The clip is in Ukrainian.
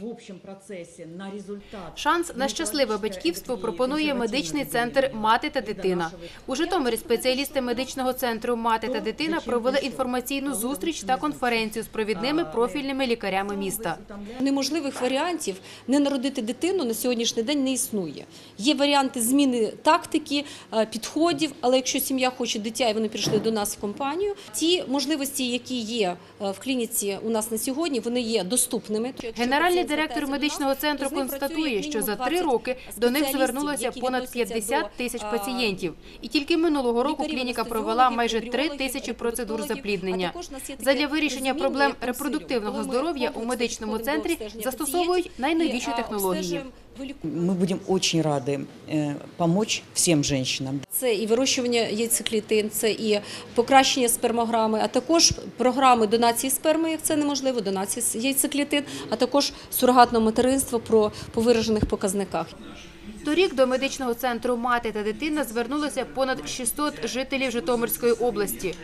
в общем процессе на результат. Шанс на щасливе батьківство пропонує медичний центр Мати та дитина. У Житомирі спеціалісти медичного центру Мати та дитина провели інформаційну зустріч та конференцію з провідними профільними лікарями міста. Неможливих варіантів не народити дитину на сьогоднішній день не існує. Є варіанти зміни тактики, е, підходів, але якщо сім'я хоче дитя і вони прийшли до нас в компанію, ті можливості, які є е, в клініці у нас на сьогодні, вони є доступними. Генеральний директор медичного центру констатує, що за три роки до них звернулося понад відносяться 50 тисяч пацієнтів. І тільки минулого року клініка провела майже 3 тисячі процедур запліднення. Задля вирішення проблем репродуктивного здоров'я у медичному центрі застосовують найновіші технології. обстежуємо, вилікуємо. Мы будем очень рады э, помочь всем женщинам. Це і вирощування яйцеклітин, це і покращення спермограми, а також програми донації сперми, як це неможливо, донації с- яйцеклітин, а також сурогатного материнства про повиражених показниках. Торік до медичного центру Мати та дитина звернулося понад 600 жителів Житомирської області.